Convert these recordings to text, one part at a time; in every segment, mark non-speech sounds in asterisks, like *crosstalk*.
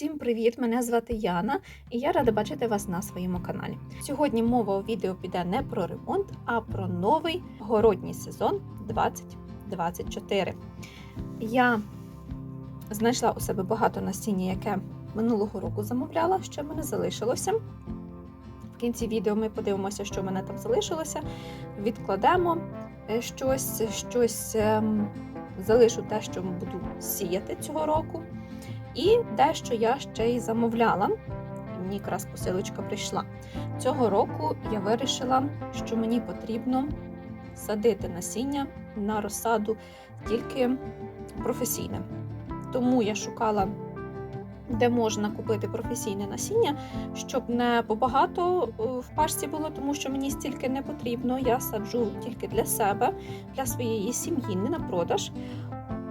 Всім привіт! Мене звати Яна, і я рада бачити вас на своєму каналі. Сьогодні мова у відео піде не про ремонт, а про новий городній сезон 2024. Я знайшла у себе багато насіння, яке минулого року замовляла, що в мене залишилося. В кінці відео ми подивимося, що в мене там залишилося. Відкладемо е, щось, щось ем, залишу те, що буду сіяти цього року. І дещо я ще й замовляла. Мені якраз посилочка прийшла. Цього року я вирішила, що мені потрібно садити насіння на розсаду тільки професійне. Тому я шукала, де можна купити професійне насіння, щоб не побагато е, в пачці було, тому що мені стільки не потрібно. Я саджу тільки для себе, для своєї сім'ї, не на продаж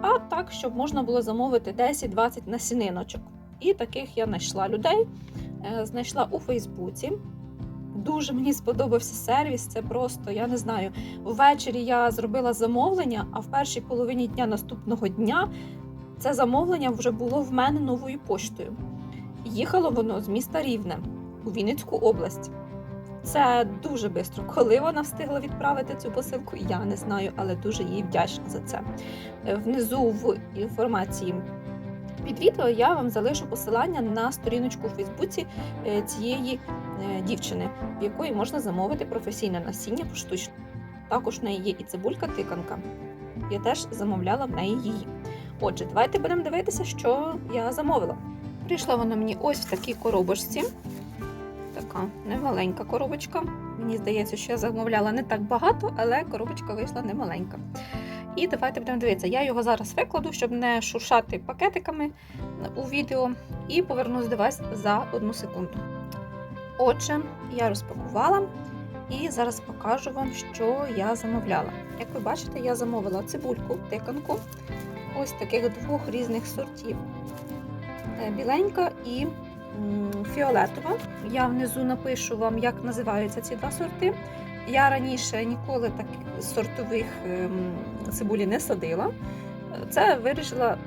а так, щоб можна було замовити 10-20 насіниночок. І таких я знайшла людей. Е, Знайшла у Фейсбуці. Дуже мені сподобався сервіс. Це просто, я не знаю. Ввечері я зробила замовлення, а в першій половині дня наступного дня це замовлення вже було в мене новою поштою. Їхало воно з міста Рівне у Вінницьку область. Це дуже швидко. Коли вона встигла відправити цю посилку, я не знаю, але дуже їй вдячна за це. Е, Внизу в інформації під відео я вам залишу посилання на сторіночку у Фейсбуці е, цієї е, дівчини, в якої можна замовити професійне насіння поштучно. Також в неї є і цибулька-тиканка. Я теж замовляла в неї її. Отже, давайте будемо дивитися, що я замовила. Прийшла вона мені ось в такій коробочці така немаленька коробочка. Мені здається, що я замовляла не так багато, але коробочка вийшла немаленька. І давайте будемо дивитися. Я його зараз викладу, щоб не шуршати пакетиками у відео, і повернусь до вас за одну секунду. Отже, я розпакувала і зараз покажу вам, що я замовляла. Як ви бачите, я замовила цибульку, тиканку, ось таких двох різних сортів: Е, біленька і фіолетова. Я внизу напишу вам, як називаються ці два сорти. Я раніше ніколи так сортових ем, цибулі не садила. Це вирішила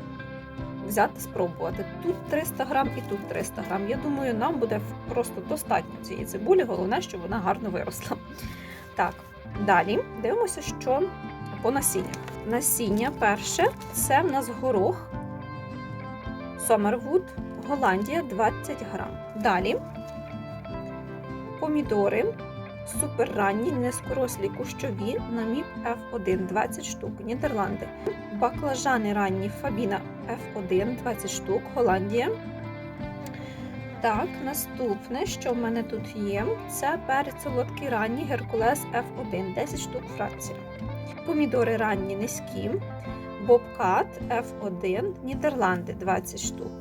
взяти, спробувати. Тут 300 грам і тут 300 грам. Я думаю, нам буде просто достатньо цієї цибулі, головне, щоб вона гарно виросла. Так, далі дивимося, що по насінню. Насіння перше це в нас горох Сомервуд Голландія 20 грам. Далі помідори суперранні, низькорослі кущові на МІП F1 20 штук, Нідерланди. Баклажани ранні Фабіна F1 20 штук, Голландія. Так, наступне, що в мене тут є, це перець солодкий ранній Геркулес F1 10 штук Франція. Помідори ранні низькі, Бобкат F1 Нідерланди 20 штук.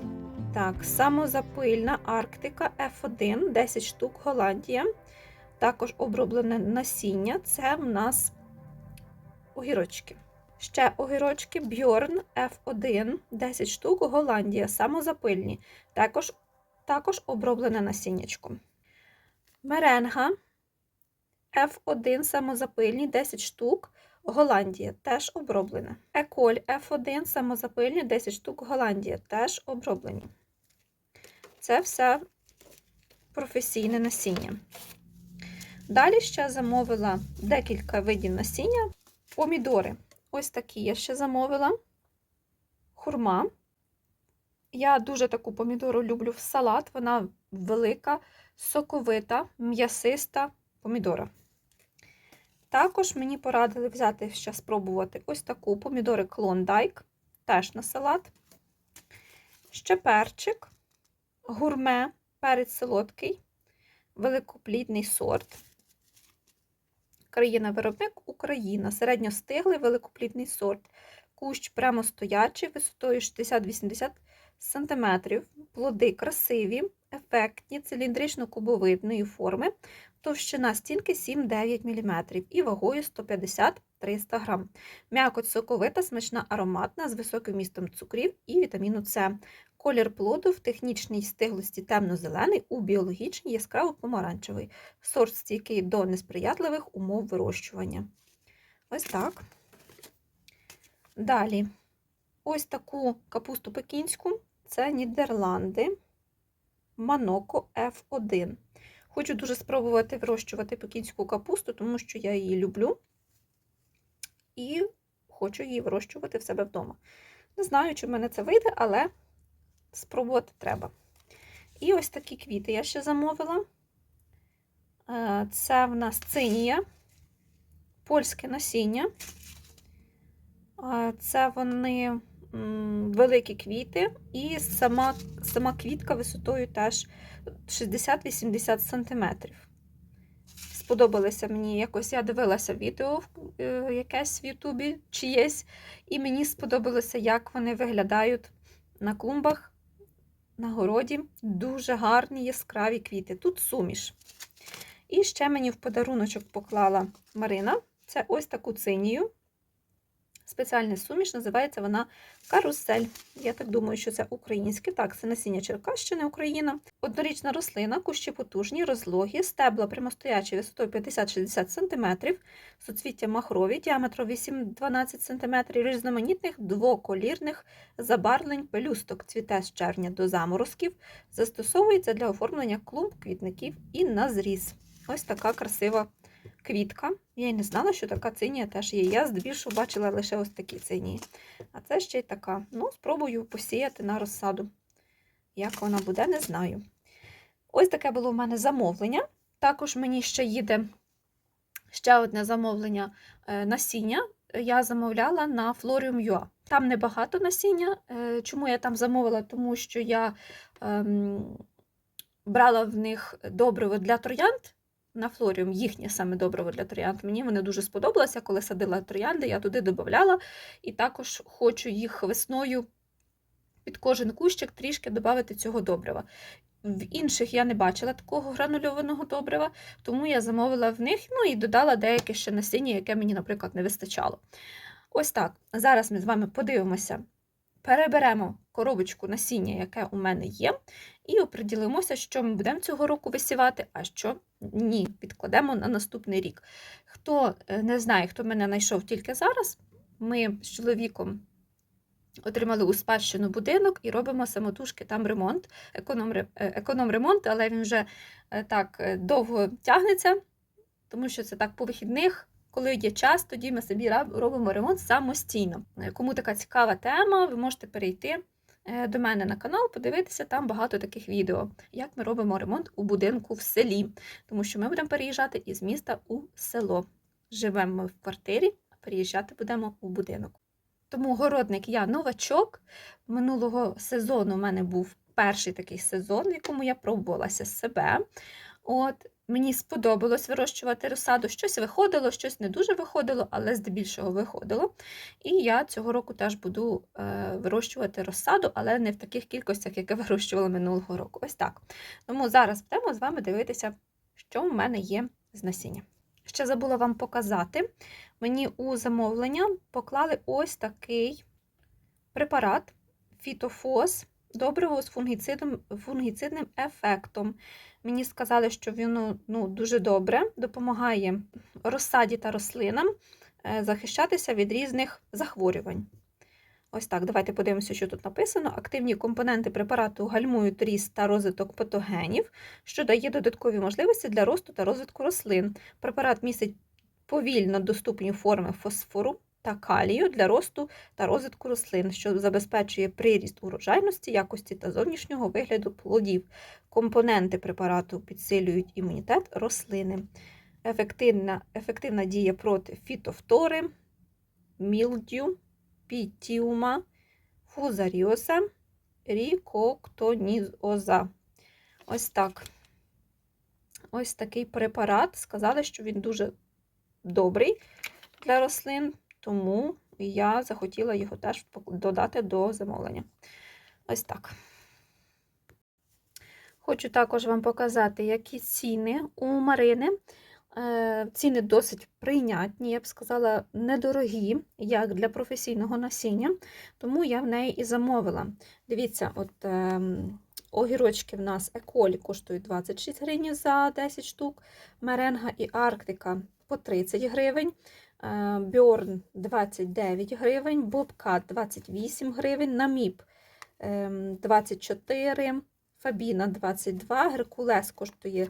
Так, самозапильна Арктика F1, 10 штук Голландія. Також оброблене насіння це в нас огірочки. Ще огірочки Бьорн F1, 10 штук Голландія, самозапильні. Також також оброблене насіннячко. Меренга F1 самозапильні, 10 штук. Голландія теж оброблена. Еколь F1 самозапильні, 10 штук Голландія теж оброблені. Це все професійне насіння. Далі ще замовила декілька видів насіння. Помідори. Ось такі я ще замовила. Хурма. Я дуже таку помідору люблю в салат. Вона велика, соковита, м'ясиста помідора. Також мені порадили взяти ще спробувати ось таку помідори клондайк, теж на салат. Ще перчик гурме, перець солодкий, великоплідний сорт. Країна-виробник Україна. Середньостиглий великоплідний сорт. Кущ прямостоячий висотою 60-80 см. Плоди красиві, ефектні, циліндрично-кубовидної форми, товщина стінки 7-9 мм і вагою 150-300 г. М'якоть соковита, смачна ароматна з високим містом цукрів і вітаміну С. Колір плоду в технічній стиглості темно-зелений, у біологічній яскраво помаранчевий. Сорт стійкий до несприятливих умов вирощування. Ось так. Далі, ось таку капусту пекінську це Нідерланди. Маноко F1. Хочу дуже спробувати вирощувати пекінську капусту, тому що я її люблю і хочу її вирощувати в себе вдома. Не знаю, чи в мене це вийде, але спробувати треба. І ось такі квіти я ще замовила. Е, Це в нас цинія, польське насіння. Е, Це вони великі квіти, і сама, сама квітка висотою теж 60-80 см. Сподобалося мені якось, я дивилася відео е, якесь в Ютубі чиєсь, і мені сподобалося, як вони виглядають на клумбах, на городі. Дуже гарні яскраві квіти. Тут суміш. І ще мені в подаруночок поклала Марина. Це ось таку цинію. Спеціальний суміш, називається вона карусель. Я так думаю, що це українське. Так, це насіння Черкащини, Україна. Однорічна рослина, кущі потужні, розлогі, стебла прямостоячі висотою 50-60 см, суцвіття махрові, діаметром 8-12 см, різноманітних двоколірних забарвлень пелюсток. Цвіте з червня до заморозків, застосовується для оформлення клумб, квітників і на зріз. Ось така красива квітка. Я й не знала, що така цинія теж є. Я здебільшого бачила лише ось такі цинії. А це ще й така. Ну, спробую посіяти на розсаду. Як вона буде, не знаю. Ось таке було в мене замовлення. Також мені ще їде ще одне замовлення е, насіння. Я замовляла на Florium.ua. Там небагато насіння. Е, Чому я там замовила? Тому що я ем, брала в них добриво для троянд на флоріум, їхнє саме добриво для троянд. Мені вони дуже сподобалося, коли садила троянди, я туди додавала. І також хочу їх весною під кожен кущик трішки додати цього добрива. В інших я не бачила такого гранульованого добрива, тому я замовила в них ну і додала деяке ще насіння, яке мені, наприклад, не вистачало. Ось так. Зараз ми з вами подивимося, переберемо коробочку насіння, яке у мене є, і оприділимося, що ми будемо цього року висівати, а що ні, відкладемо на наступний рік. Хто е, не знає, хто мене знайшов тільки зараз, ми з чоловіком отримали у спадщину будинок і робимо самотужки там ремонт, економ, економ-ремонт, але він вже е, так е, довго тягнеться, тому що це так по вихідних. Коли є час, тоді ми собі робимо ремонт самостійно. Кому така цікава тема, ви можете перейти до мене на канал, подивитися там багато таких відео, як ми робимо ремонт у будинку в селі, тому що ми будемо переїжджати із міста у село. Живемо ми в квартирі, а переїжджати будемо у будинок. Тому городник я новачок. Минулого сезону в мене був перший такий сезон, в якому я пробувалася себе. От, Мені сподобалось вирощувати розсаду. Щось виходило, щось не дуже виходило, але здебільшого виходило. І я цього року теж буду е, вирощувати розсаду, але не в таких кількостях, як я вирощувала минулого року. Ось так. Тому зараз будемо з вами дивитися, що в мене є з насіння. Ще забула вам показати. Мені у замовлення поклали ось такий препарат фітофос, добриво з фунгіцидом, фунгіцидним ефектом. Мені сказали, що воно ну, дуже добре допомагає розсаді та рослинам е, захищатися від різних захворювань. Ось так, давайте подивимося, що тут написано. Активні компоненти препарату гальмують ріст та розвиток патогенів, що дає додаткові можливості для росту та розвитку рослин. Препарат містить повільно доступні форми фосфору та калію для росту та розвитку рослин, що забезпечує приріст урожайності, якості та зовнішнього вигляду плодів. Компоненти препарату підсилюють імунітет рослини. Ефективна, ефективна дія проти фітофтори, мілдю, пітіума, фузаріоса, рікоктонізоза. Ось так. Ось такий препарат. Сказали, що він дуже добрий для рослин, тому я захотіла його теж додати до замовлення. Ось так. Хочу також вам показати, які ціни у Марини. Е, ціни досить прийнятні, я б сказала, недорогі, як для професійного насіння, тому я в неї і замовила. Дивіться, от е, огірочки в нас еколі коштують 26 гривень за 10 штук, меренга і Арктика по 30 гривень, Бьорн 29 гривень, Бобкат 28 гривень, наміп 24 ем, Фабіна 22, Геркулес коштує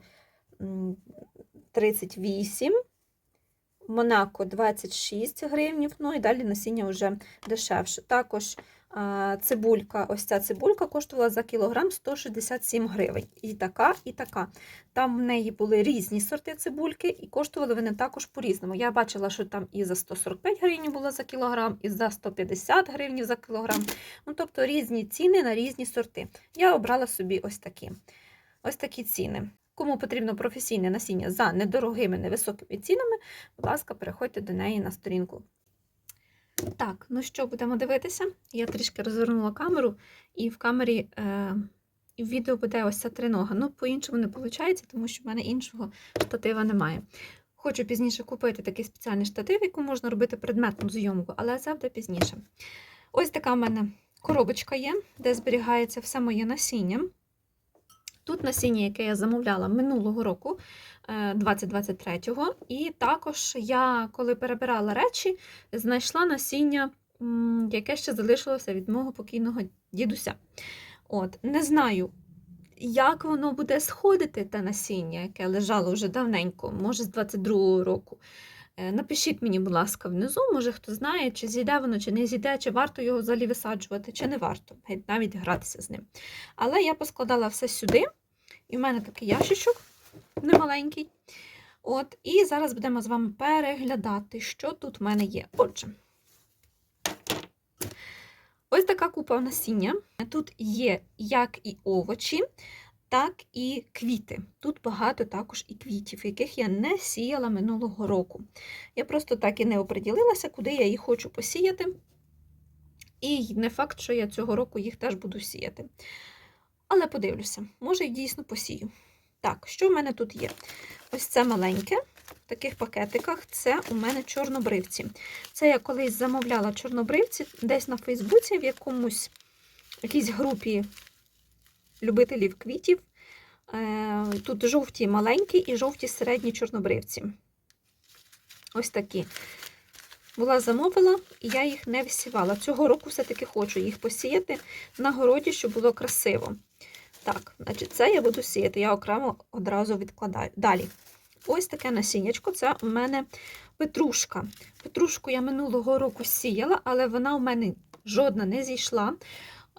38, Монако 26 гривень, ну і далі насіння вже дешевше. Також цибулька, ось ця цибулька коштувала за кілограм 167 гривень. І така, і така. Там в неї були різні сорти цибульки, і коштували вони також по-різному. Я бачила, що там і за 145 гривень було за кілограм, і за 150 гривень за кілограм. Ну, тобто різні ціни на різні сорти. Я обрала собі ось такі. Ось такі ціни. Кому потрібно професійне насіння за недорогими, невисокими цінами, будь ласка, переходьте до неї на сторінку. Так, ну що, будемо дивитися? Я трішки розвернула камеру, і в камері е, в відео буде ось ця тринога. Ну, по-іншому не виходить, тому що в мене іншого штатива немає. Хочу пізніше купити такий спеціальний штатив, який можна робити предметну зйомку, але це буде пізніше. Ось така в мене коробочка є, де зберігається все моє насіння. Тут насіння, яке я замовляла минулого року, е, 2023-го, і також я, коли перебирала речі, знайшла насіння, яке ще залишилося від мого покійного дідуся. От, не знаю, як воно буде сходити, те насіння, яке лежало вже давненько, може з 22-го року. Е, Напишіть мені, будь ласка, внизу, може хто знає, чи зійде воно, чи не зійде, чи варто його взагалі висаджувати, чи не варто, навіть гратися з ним. Але я поскладала все сюди, і в мене такий ящичок немаленький. От, і зараз будемо з вами переглядати, що тут в мене є. Отже, ось така купа насіння. Тут є як і овочі, так і квіти. Тут багато також і квітів, яких я не сіяла минулого року. Я просто так і не оприділилася, куди я їх хочу посіяти. І не факт, що я цього року їх теж буду сіяти. Але подивлюся, може дійсно посію. Так, що в мене тут є? Ось це маленьке, в таких пакетиках, це у мене чорнобривці. Це я колись замовляла чорнобривці десь на Фейсбуці, в якомусь в якійсь групі любителів квітів. Е, Тут жовті маленькі і жовті середні чорнобривці. Ось такі. Була замовила, і я їх не висівала. Цього року все-таки хочу їх посіяти на городі, щоб було красиво. Так, значить, це я буду сіяти, я окремо одразу відкладаю. Далі. Ось таке насіннячко, це у мене петрушка. Петрушку я минулого року сіяла, але вона у мене жодна не зійшла.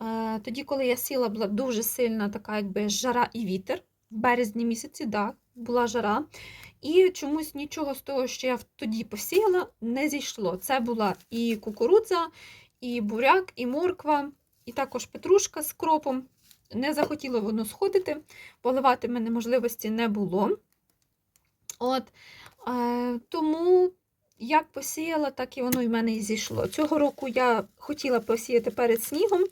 Е, Тоді, коли я сіла, була дуже сильна така, якби жара і вітер. В березні місяці, да, була жара. І чомусь нічого з того, що я тоді посіяла, не зійшло. Це була і кукурудза, і буряк, і морква, і також петрушка з кропом. Не захотіло воно сходити, поливати мене можливості не було. От, е, тому як посіяла, так і воно в мене і зійшло. Цього року я хотіла посіяти перед снігом,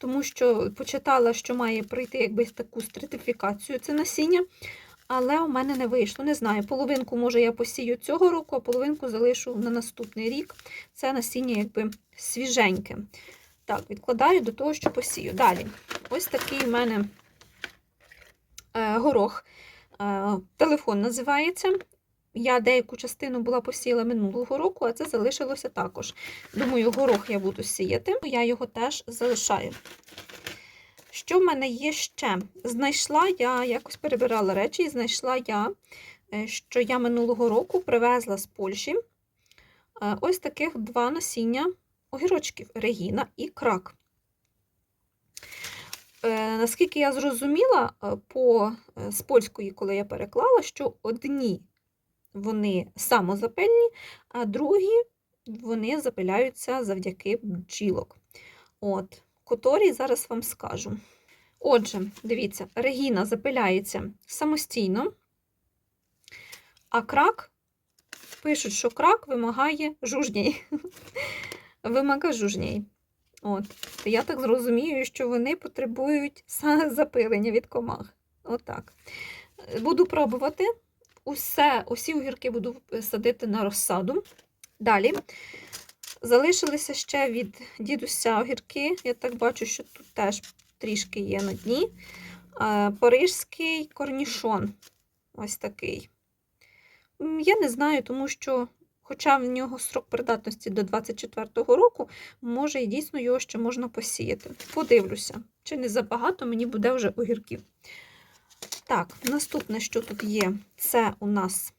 тому що почитала, що має пройти якби таку стратифікацію це насіння. Але у мене не вийшло. Не знаю, половинку, може, я посію цього року, а половинку залишу на наступний рік. Це насіння якби свіженьке. Так, відкладаю до того, що посію. Далі, ось такий у мене е, горох. Е, телефон називається. Я деяку частину була посіяла минулого року, а це залишилося також. Думаю, горох я буду сіяти, я його теж залишаю. Що в мене є ще? Знайшла я, якось перебирала речі, і знайшла я, е, що я минулого року привезла з Польщі е, ось таких два насіння огірочків Регіна і крак. Е, Наскільки я зрозуміла, по, з польської, коли я переклала, що одні вони самозапильні, а другі вони запиляються завдяки бджілок. От, котрі зараз вам скажу. Отже, дивіться, регіна запиляється самостійно, а крак пишуть, що крак вимагає жужній. *laughs* Вимагає жужній. От. Я так зрозумію, що вони потребують *laughs* запилення від комах. Отак. Буду пробувати. Усе, усі огірки буду садити на розсаду. Далі. Залишилися ще від дідуся огірки. Я так бачу, що тут теж трішки є на дні. Парижський корнішон. Ось такий. Я не знаю, тому що Хоча в нього срок придатності до 24-го року, може і дійсно його ще можна посіяти. Подивлюся, чи не забагато мені буде вже огірків. Так, наступне, що тут є, це у нас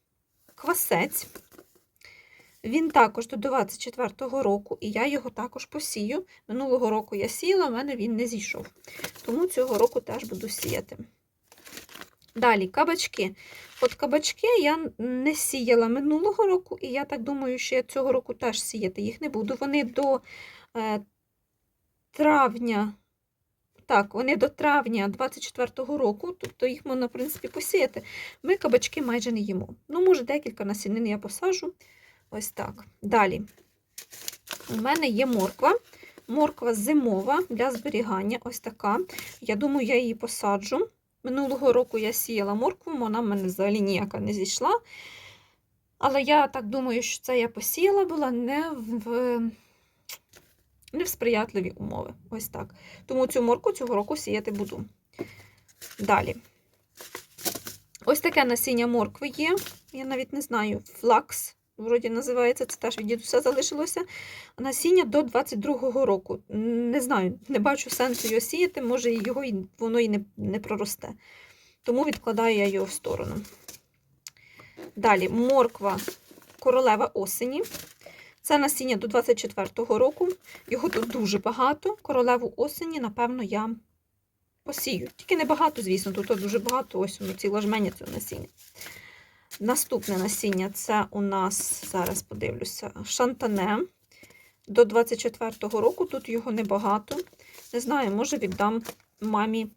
квасець. Він також до 24-го року, і я його також посію. Минулого року я сіяла, в мене він не зійшов. Тому цього року теж буду сіяти. Далі кабачки. От кабачки я не сіяла минулого року, і я так думаю, що я цього року теж сіяти їх не буду. Вони до е, травня, так, вони до травня 24-го року, тобто їх можна, в принципі, посіяти. Ми кабачки майже не їмо. Ну, може, декілька насінин я посажу. Ось так. Далі. У мене є морква. Морква зимова для зберігання. Ось така. Я думаю, я її посаджу. Минулого року я сіяла моркву, вона в мене взагалі ніяка не зійшла. Але я так думаю, що це я посіяла була не в, не в сприятливі умови. Ось так. Тому цю морку цього року сіяти буду. Далі. Ось таке насіння моркви є. Я навіть не знаю, флакс, вроді називається, це теж від дідуся залишилося. Насіння до 22-го року. Не знаю, не бачу сенсу його сіяти, може його воно і не, не проросте. Тому відкладаю я його в сторону. Далі морква королева осені. Це насіння до 24-го року. Його тут дуже багато. Королеву осені, напевно, я посію. Тільки не багато, звісно, тут дуже багато, ось воно ціла жменя цього насіння. Наступне насіння це у нас, зараз подивлюся, шантане. До 24-го року тут його небагато. Не знаю, може віддам мамі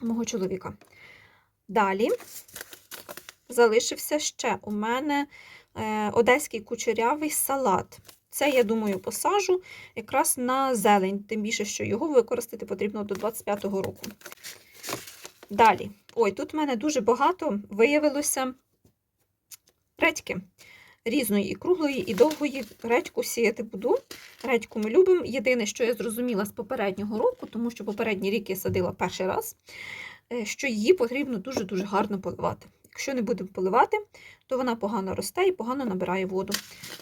мого чоловіка. Далі залишився ще у мене одеський кучерявий салат. Це, я думаю, посажу якраз на зелень, тим більше, що його використати потрібно до 25-го року. Далі. Ой, тут в мене дуже багато виявилося редьки. Різної і круглої, і довгої редьку сіяти буду. Редьку ми любимо. Єдине, що я зрозуміла з попереднього року, тому що попередній рік я садила перший раз, е, що її потрібно дуже-дуже гарно поливати. Якщо не будемо поливати, то вона погано росте і погано набирає воду.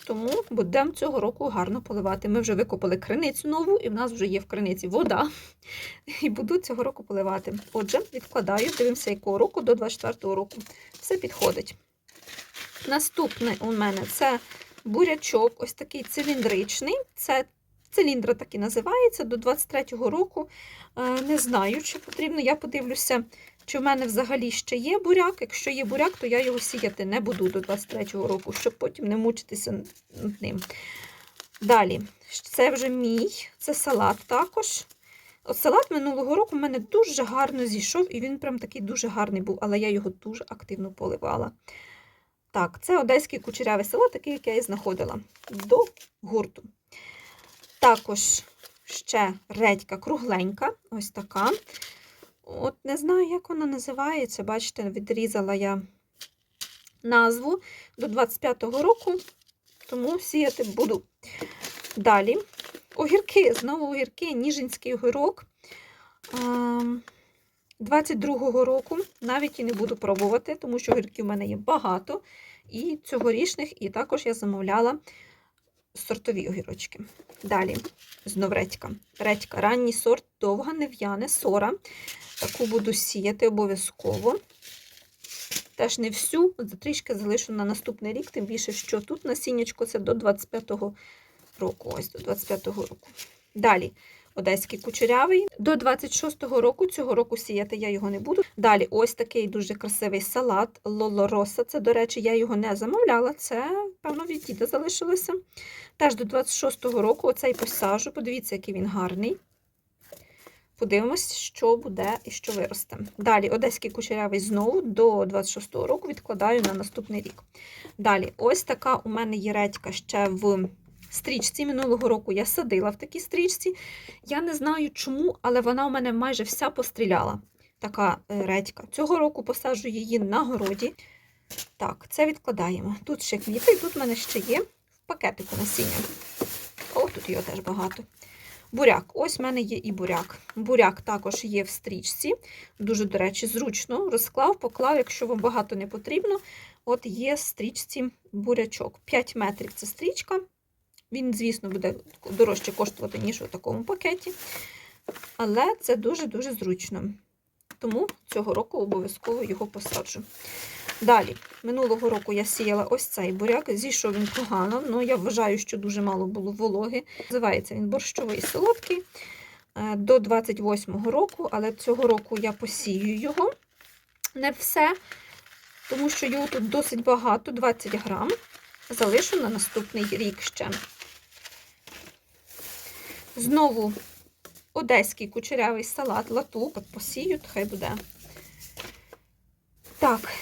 Тому будемо цього року гарно поливати. Ми вже викопали криницю нову, і в нас вже є в криниці вода. І буду цього року поливати. Отже, відкладаю, дивимося, якого року до 24-го року. Все підходить. Наступне у мене це бурячок, ось такий циліндричний. Це циліндра так і називається до 23-го року. Е, Не знаю, чи потрібно. Я подивлюся, чи в мене взагалі ще є буряк. Якщо є буряк, то я його сіяти не буду до 23-го року, щоб потім не мучитися над ним. Далі, це вже мій, це салат також. От салат минулого року в мене дуже гарно зійшов, і він прям такий дуже гарний був, але я його дуже активно поливала. Так, це одеський кучерявий салат, такий, як я і знаходила до гурту. Також ще редька кругленька, ось така. От не знаю, як вона називається. Бачите, відрізала я назву до 25-го року, тому сіяти буду. Далі огірки, знову огірки, ніжинський огірок. 22-го року навіть і не буду пробувати, тому що огірків в мене є багато. І цьогорічних, і також я замовляла сортові огірочки. Далі, знов редька. Редька, ранній сорт, довга, нев'яне, сора. Таку буду сіяти обов'язково. Теж не всю, трішки залишу на наступний рік, тим більше, що тут насіннячко це до 25-го року. Ось до 25-го року. Далі. Одеський кучерявий. До 26-го року, цього року сіяти я його не буду. Далі ось такий дуже красивий салат Лолороса. Це, до речі, я його не замовляла. Це, певно, від діда залишилося. Теж до 26-го року оцей посажу. Подивіться, який він гарний. Подивимось, що буде і що виросте. Далі одеський кучерявий знову до 26-го року відкладаю на наступний рік. Далі, ось така у мене є редька ще в стрічці. Минулого року я садила в такій стрічці. Я не знаю чому, але вона у мене майже вся постріляла. Така е, редька. Цього року посаджу її на городі. Так, це відкладаємо. Тут ще квіти, і тут в мене ще є в пакетику насіння. О, тут його теж багато. Буряк. Ось в мене є і буряк. Буряк також є в стрічці. Дуже, до речі, зручно. Розклав, поклав, якщо вам багато не потрібно. От є стрічці бурячок. 5 метрів це стрічка. Він, звісно, буде дорожче коштувати, ніж у такому пакеті. Але це дуже-дуже зручно. Тому цього року обов'язково його посаджу. Далі, минулого року я сіяла ось цей буряк. Зійшов він погано, але я вважаю, що дуже мало було вологи. Називається він борщовий солодкий е, до 28-го року, але цього року я посію його. Не все, тому що його тут досить багато, 20 грам. Залишу на наступний рік ще. Знову одеський кучерявий салат, латук, от посію, хай буде. Так,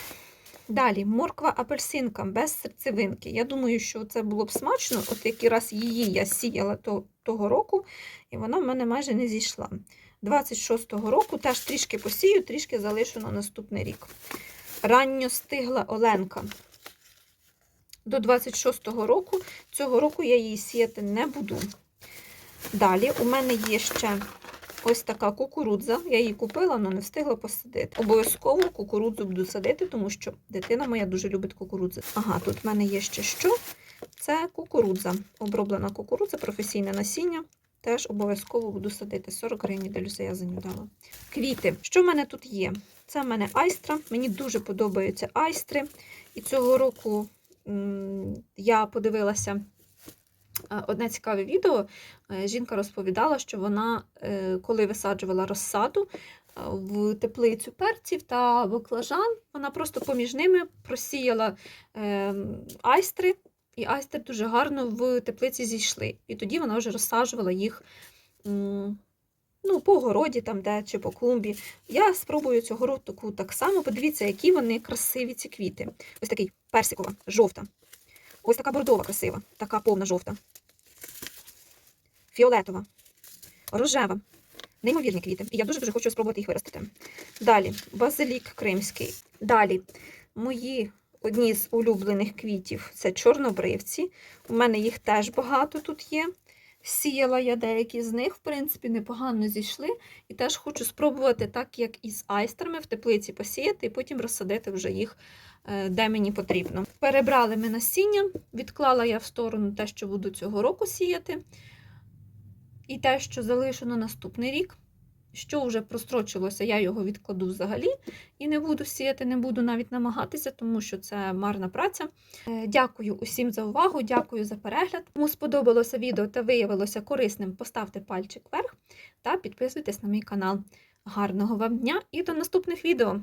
далі морква апельсинка без серцевинки. Я думаю, що це було б смачно. От який раз її я сіяла то, того року, і вона в мене майже не зійшла. 26-го року теж трішки посію, трішки залишу на наступний рік. Ранньо стигла Оленка. До 26-го року. Цього року я її сіяти не буду. Далі у мене є ще ось така кукурудза. Я її купила, але не встигла посадити. Обов'язково кукурудзу буду садити, тому що дитина моя дуже любить кукурудзу. Ага, тут в мене є ще що? Це кукурудза. Оброблена кукурудза, професійне насіння. Теж обов'язково буду садити. 40 гривень Делюся я за дала. Квіти. Що в мене тут є? Це в мене айстра. Мені дуже подобаються айстри. І цього року я подивилася одне цікаве відео. Е, Жінка розповідала, що вона, е, коли висаджувала розсаду е, в теплицю перців та баклажан, вона просто поміж ними просіяла е, айстри, і айстри дуже гарно в теплиці зійшли. І тоді вона вже розсаджувала їх ну, по городі там, де, чи по клумбі. Я спробую цього року так само. Подивіться, які вони красиві ці квіти. Ось такий персикова, жовта. Ось така бордова красива, така повна жовта. Фіолетова, рожева. Неймовірні квіти. І я дуже-дуже хочу спробувати їх виростити. Далі, базилік кримський. Далі, мої одні з улюблених квітів це чорнобривці. У мене їх теж багато тут є. Сіяла я деякі з них, в принципі, непогано зійшли. І теж хочу спробувати, так як із айстерами, в теплиці посіяти і потім розсадити вже їх, е, де мені потрібно. Перебрали ми насіння, відклала я в сторону те, що буду цього року сіяти. І те, що залишено наступний рік. Що вже прострочилося, я його відкладу взагалі і не буду сіяти, не буду навіть намагатися, тому що це марна праця. Е, Дякую усім за увагу, дякую за перегляд. Кому сподобалося відео та виявилося корисним, поставте пальчик вверх та підписуйтесь на мій канал. Гарного вам дня і до наступних відео!